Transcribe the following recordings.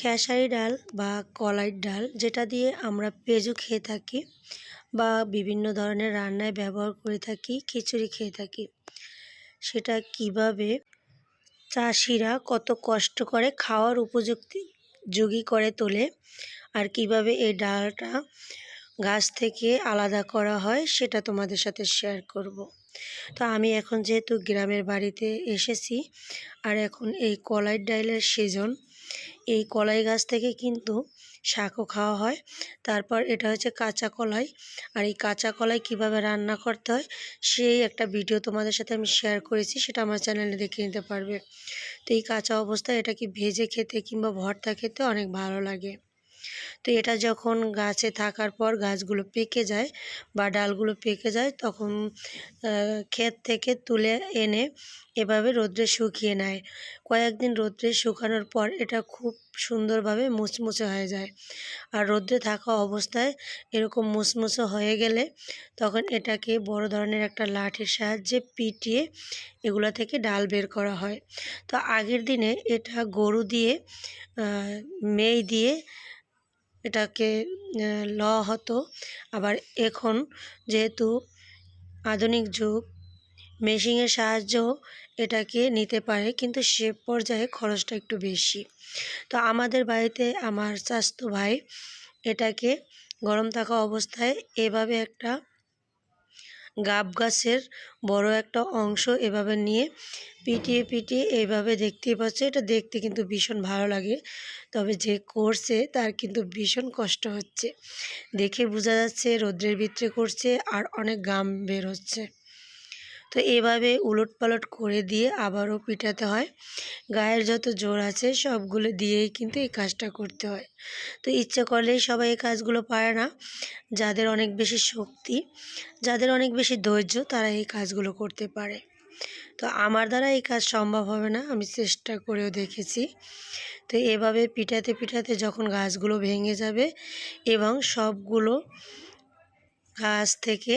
খেসারি ডাল বা কলাইয়ের ডাল, যেটা দিয়ে আমরা পেঁজু খেয়ে থাকি বা বিভিন্ন ধরনের রান্নায় ব্যবহার করে থাকি, খিচুড়ি খেয়ে থাকি সেটা কীভাবে চাষিরা কত কষ্ট করে খাওয়ার উপযুক্তি যোগী করে তোলে আর কীভাবে এই ডালটা গাছ থেকে আলাদা করা হয়, সেটা তোমাদের সাথে শেয়ার করব। তো আমি এখন যেহেতু গ্রামের বাড়িতে এসেছি, আর এখন এই কলাই ডাইলের সিজন এই কলাই গাছ থেকে কিন্তু শাকও খাওয়া হয়। তারপর এটা হচ্ছে কাঁচা কলাই, আর এই কাঁচা কলাই কীভাবে রান্না করতে হয় সেই একটা ভিডিও তোমাদের সাথে আমি শেয়ার করেছি, সেটা আমার চ্যানেলে দেখে নিতে পারবে। তো এই কাঁচা অবস্থায় এটাকে ভেজে খেতে কিংবা ভর্তা খেতে অনেক ভালো লাগে। তো এটা যখন গাছে থাকার পর গাছগুলো পেকে যায় বা ডালগুলো পেকে যায়, তখন ক্ষেত থেকে তুলে এনে এভাবে রোদ্রে শুকিয়ে নেয়। কয়েকদিন রোদ্রে শুকানোর পর এটা খুব সুন্দরভাবে মুচমুচে হয়ে যায়। আর রোদ্রে থাকা অবস্থায় এরকম মুচমুচে হয়ে গেলে তখন এটাকে বড় ধরনের একটা লাঠির সাহায্যে পিটিয়ে এগুলো থেকে ডাল বের করা হয়। তো আগের দিনে এটা গরু দিয়ে মেই দিয়ে এটাকে ল হতো। আবার এখন যেহেতু আধুনিক যুগ, মেশিনের সাহায্য এটাকে নিতে পারে, কিন্তু সে পর্যায়ে খরচটা একটু বেশি। তো আমাদের বাড়িতে আমার স্বাস্থ্য ভাই এটাকে গরম থাকা অবস্থায় এভাবে একটা গাব গাছের বড় একটা অংশ এভাবে নিয়ে পিটিয়ে পিটিয়ে এইভাবে দেখতেই পাচ্ছে। এটা দেখতে কিন্তু ভীষণ ভালো লাগে। তবে যে করছে তার কিন্তু ভীষণ কষ্ট হচ্ছে। দেখে বোঝা যাচ্ছে রোদ্রের ভিতরে করছে আর অনেক গাম বের হচ্ছে। তো এভাবে উলট পালট করে দিয়ে আবারও পিটাতে হয়। গায়ের যত জোর আছে সবগুলো দিয়েই কিন্তু এই কাজটা করতে হয়। তো ইচ্ছে করলেই সবাই এই কাজগুলো পারে না। যাদের অনেক বেশি শক্তি, যাদের অনেক বেশি ধৈর্য তারা এই কাজগুলো করতে পারে। তো আমার দ্বারা এই কাজ সম্ভব হবে না, আমি চেষ্টা করেও দেখেছি। তো এভাবে পিঠাতে পিঠাতে যখন গাছগুলো ভেঙে যাবে এবং সবগুলো গাছ থেকে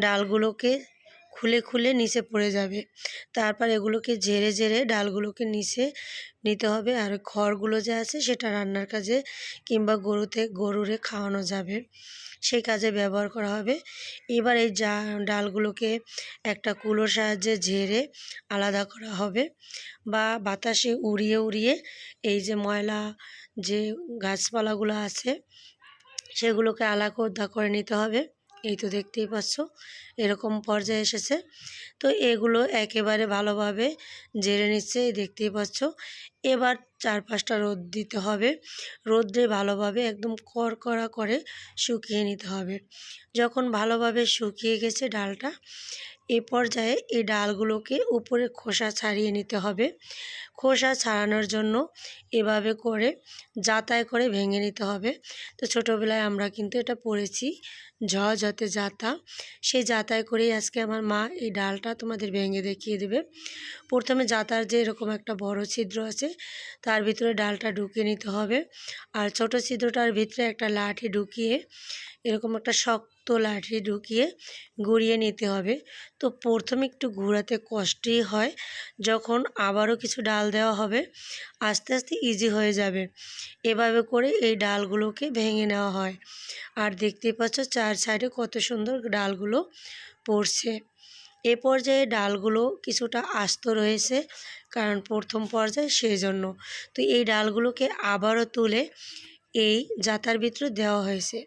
ডালগুলোকে খুলে খুলে নিচে পড়ে যাবে। তারপর এগুলোকে ঝেড়ে ঝেড়ে ডালগুলোকে নিচে নিতে হবে। আর খড়গুলো যে আছে, সেটা রান্নার কাজে কিংবা গরুতে, গরুরে খাওয়ানো যাবে। সেই কাজে ব্যবহার করা হবে। এবার এই যা, ডালগুলোকে একটা কুলোর সাহায্যে ঝেড়ে আলাদা করা হবে বা বাতাসে উড়িয়ে উড়িয়ে এই যে ময়লা যে গাছপালাগুলো আছে, সেগুলোকে আলাদা করে নিতে হবে। এই তো দেখতেই পাচ্ছ, এরকম পর্যায়ে এসেছে। তো এগুলো একেবারে ভালোভাবে জেরে নিচ্ছে এই দেখতেই পাচ্ছ। এবার চার পাঁচটা রোদ দিতে হবে। রোদ্রে ভালোভাবে একদম কড়কড়া করে শুকিয়ে নিতে হবে। যখন ভালোভাবে শুকিয়ে গেছে ডালটা, এ পর্যায়ে এই ডালগুলোকে উপরে খোসা ছাড়িয়ে নিতে হবে। খোসা ছাড়ানোর জন্য এভাবে করে যাতায় করে ভেঙে নিতে হবে। তো ছোটোবেলায় আমরা কিন্তু এটা পড়েছি, ঝ যতে যাতা সেই যাতায় করেই আজকে আমার মা এই ডালটা তোমাদের ভেঙে দেখিয়ে দেবে। প্রথমে যাতার যে এরকম একটা বড় ছিদ্র আছে তার ভিতরে ডালটা ঢুকিয়ে নিতে হবে। আর ছোট ছিদ্রটার ভিতরে একটা লাঠি ঢুকিয়ে, এরকম একটা শক্ত লাঠি ঢুকিয়ে ঘুরিয়ে নিতে হবে। তো প্রথমে একটু ঘোরাতে কষ্টই হয়, যখন আবারও কিছু ডাল দেওয়া হবে, আস্তে আস্তে ইজি হয়ে যাবে। এভাবে করে এই ডালগুলোকে ভেঙে নেওয়া হয়। আর দেখতেই পাচ্ছ চার সাইডে কত সুন্দর ডালগুলো পড়ছে। এ পর্যায়ে ডালগুলো কিছুটা আস্ত রয়েছে কারণ প্রথম পর্যায়ে সেই জন্য তো এই ডালগুলোকে আবারও তুলে এই জাতার ভিতরে দেওয়া হয়েছে।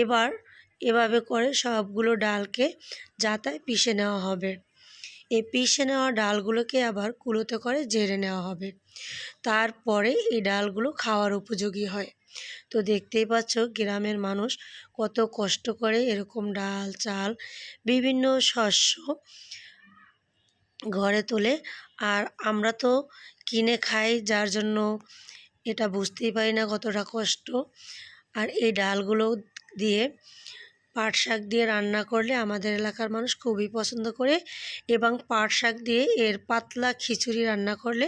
এবার এভাবে করে সবগুলো ডালকে জাতায় পিষে নেওয়া হবে। এই পিষে নেওয়া ডালগুলোকে আবার কুলোতে করে জেরে নেওয়া হবে। তারপরে এই ডালগুলো খাওয়ার উপযোগী হয়। তো দেখতেই পাচ্ছ গ্রামের মানুষ কত কষ্ট করে এরকম ডাল, চাল, বিভিন্ন শস্য ঘরে তোলে। আর আমরা তো কিনে খাই, যার জন্য এটা বুঝতেই পারি না কতটা কষ্ট। আর এই ডালগুলো দিয়ে পাট শাক দিয়ে রান্না করলে আমাদের এলাকার মানুষ খুবই পছন্দ করে এবং পাট শাক দিয়ে এর পাতলা খিচুড়ি রান্না করলে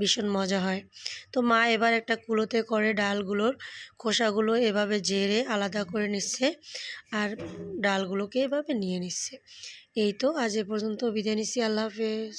ভীষণ মজা হয়। তো মা এবার একটা কুলোতে করে ডালগুলোর খোসাগুলো এভাবে জেরে আলাদা করে নিচ্ছে আর ডালগুলোকে এভাবে নিয়ে নিচ্ছে। এই তো আজ এ পর্যন্ত বিদায় নিচ্ছি, আল্লাহ হাফেজ।